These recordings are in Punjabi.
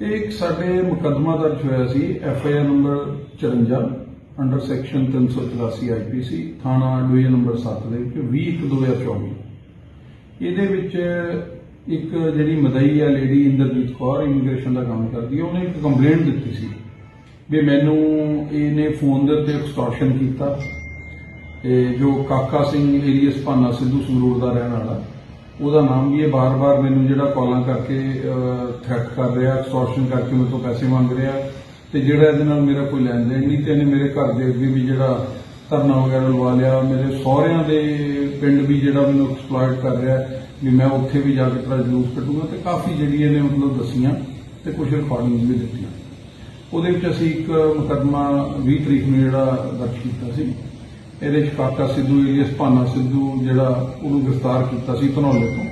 ਇਹ ਇੱਕ ਸਾਡੇ ਮੁਕੱਦਮਾ ਦਰਜ ਹੋਇਆ ਸੀ F I R number 54 under section 384 IPC ਥਾਣਾ ਡਿਵੀਜ਼ਨ ਨੰਬਰ 7 ਦੇ ਵਿੱਚ 20 2024 ਇਹਦੇ ਵਿੱਚ ਇੱਕ ਜਿਹੜੀ ਮਦਈ ਆ ਲੇਡੀ ਇੰਦਰਜੀਤ ਕੌਰ ਇਮੀਗ੍ਰੇਸ਼ਨ ਦਾ ਕੰਮ ਕਰਦੀ ਹੈ ਉਹਨੇ ਇੱਕ ਕੰਪਲੇਂਟ ਦਿੱਤੀ ਸੀ ਵੀ ਮੈਨੂੰ ਇਹਨੇ ਫੋਨ ਦੇ ਉੱਤੇ ਐਕਸਟੋਰਸ਼ਨ ਕੀਤਾ ਤੇ ਜੋ ਕਾਕਾ ਸਿੰਘ, ਏਰੀਅਸ ਭਾਨਾ ਸਿੱਧੂ ਸੰਗਰੂਰ ਦਾ ਰਹਿਣ ਵਾਲਾ ਉਹਦਾ ਨਾਮ ਵੀ ਇਹ ਬਾਰ-ਬਾਰ ਮੈਨੂੰ ਜਿਹੜਾ ਕਾਲਾਂ ਕਰਕੇ ਥ੍ਰੈਟ ਕਰ ਰਿਹਾ ਐਕਸਟੋਰਸ਼ਨ ਕਰਕੇ ਮੇਰੇ ਤੋਂ ਪੈਸੇ ਮੰਗ ਰਿਹਾ ਤੇ ਜਿਹੜਾ ਇਹਦੇ ਨਾਲ ਮੇਰਾ ਕੋਈ ਲੈਣ ਦੇਣ ਨਹੀਂ ਤੇ ਇਹਨੇ ਮੇਰੇ ਘਰ ਦੇ ਅੱਗੇ ਵੀ ਜਿਹੜਾ ਧਰਨਾ ਵਗੈਰਾ ਲਵਾ ਲਿਆ, ਮੇਰੇ ਸਹੁਰਿਆਂ ਦੇ ਪਿੰਡ ਵੀ ਜਿਹੜਾ ਮੈਨੂੰ ਐਕਸਪਲੋਇਟ ਕਰ ਰਿਹਾ ਵੀ ਮੈਂ ਉੱਥੇ ਵੀ ਜਾ ਕੇ ਤੇਰਾ ਜਲੂਸ ਕੱਢੂਗਾ ਤੇ ਕਾਫੀ ਜਿਹੜੀ ਇਹਨੇ ਮਤਲਬ ਦਸੀਆਂ ਤੇ ਕੁਝ ਰਿਕਾਰਡਿੰਗਸ ਵੀ ਦਿੱਤੀਆਂ। ਉਹਦੇ ਵਿੱਚ ਅਸੀਂ ਇੱਕ ਮੁਕੱਦਮਾ 20 ਤਰੀਕ ਨੂੰ ਜਿਹੜਾ ਦਰਜ ਕੀਤਾ ਸੀ। ਇਹਦੇ 'ਚ ਕਾਕਾ ਸਿੱਧੂ, ਏਲੀਅਸ ਭਾਨਾ ਸਿੱਧੂ ਜਿਹੜਾ ਉਹਨੂੰ ਗ੍ਰਿਫਤਾਰ ਕੀਤਾ ਸੀ ਧਨੌਲੇ ਤੋਂ।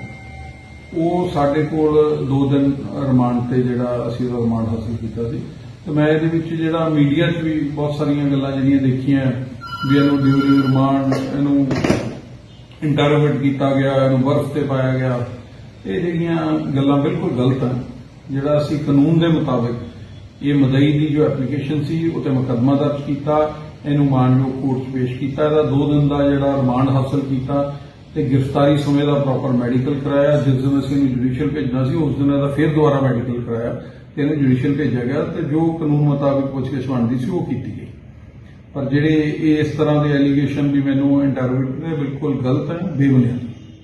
ਉਹ ਸਾਡੇ ਕੋਲ 2 ਦਿਨ ਰਿਮਾਂਡ ਤੇ ਜਿਹੜਾ ਅਸੀਂ ਉਹਦਾ ਰਿਮਾਂਡ ਹਾਸਲ ਕੀਤਾ ਸੀ। ਤੇ ਮੈਂ ਇਹਦੇ ਵਿੱਚ ਜਿਹੜਾ ਮੀਡੀਆ 'ਚ ਵੀ ਬਹੁਤ ਸਾਰੀਆਂ ਗੱਲਾਂ ਜਿਹੜੀਆਂ ਦੇਖੀਆਂ, ਵੀ ਇਹਨੂੰ ਡਿਊਰਿੰਗ ਰਿਮਾਂਡ, ਇਹਨੂੰ ਇੰਟਰੋਗੇਟ ਕੀਤਾ ਗਿਆ, ਇਹਨੂੰ ਵਰਫ ਤੇ ਪਾਇਆ ਗਿਆ। ਇਹ ਜਿਹੜੀਆਂ ਗੱਲਾਂ ਬਿਲਕੁਲ ਗਲਤ ਹਨ। ਜਿਹੜਾ ਅਸੀਂ ਕਾਨੂੰਨ ਦੇ ਮੁਤਾਬਿਕ ਇਹ ਮਦਈ ਦੀ ਜੋ ਐਪਲੀਕੇਸ਼ਨ ਸੀ, ਉਹ ਤੇ ਮੁਕੱਦਮਾ ਦਰਜ ਕੀਤਾ। ਇਹਨੂੰ ਮਾਨਯੋਗ ਕੋਰਟ 'ਚ ਪੇਸ਼ ਕੀਤਾ। ਇਹਦਾ 2 ਦਿਨ ਦਾ ਜਿਹੜਾ ਰਿਮਾਂਡ ਹਾਸਲ ਕੀਤਾ ਤੇ ਗ੍ਰਿਫਤਾਰੀ ਸਮੇਂ ਦਾ ਪ੍ਰੋਪਰ ਮੈਡੀਕਲ ਕਰਾਇਆ। ਜਿਸ ਦਿਨ ਅਸੀਂ ਇਹਨੂੰ ਜੁਡੀਸ਼ੀਅਲ ਭੇਜਣਾ ਸੀ, ਉਸ ਦਿਨ ਇਹਦਾ ਫਿਰ ਦੁਬਾਰਾ ਮੈਡੀਕਲ ਕਰਾਇਆ ਤੇ ਇਹਨੂੰ ਜੁਡੀਸ਼ੀਅਲ ਭੇਜਿਆ ਗਿਆ ਤੇ ਜੋ ਕਾਨੂੰਨ ਮੁਤਾਬਿਕ ਪੁੱਛਗਿੱਛ ਬਣਦੀ ਸੀ, ਉਹ ਕੀਤੀ ਗਈ। ਪਰ ਜਿਹੜੇ ਇਸ ਤਰ੍ਹਾਂ ਦੇ ਐਲੀਗੇਸ਼ਨ ਵੀ ਮੈਨੂੰ ਇੰਟਰਵਿਊ ਨੇ ਬਿਲਕੁਲ ਗਲਤ ਹੈ, ਬੇਬੁਨਿਆਦ।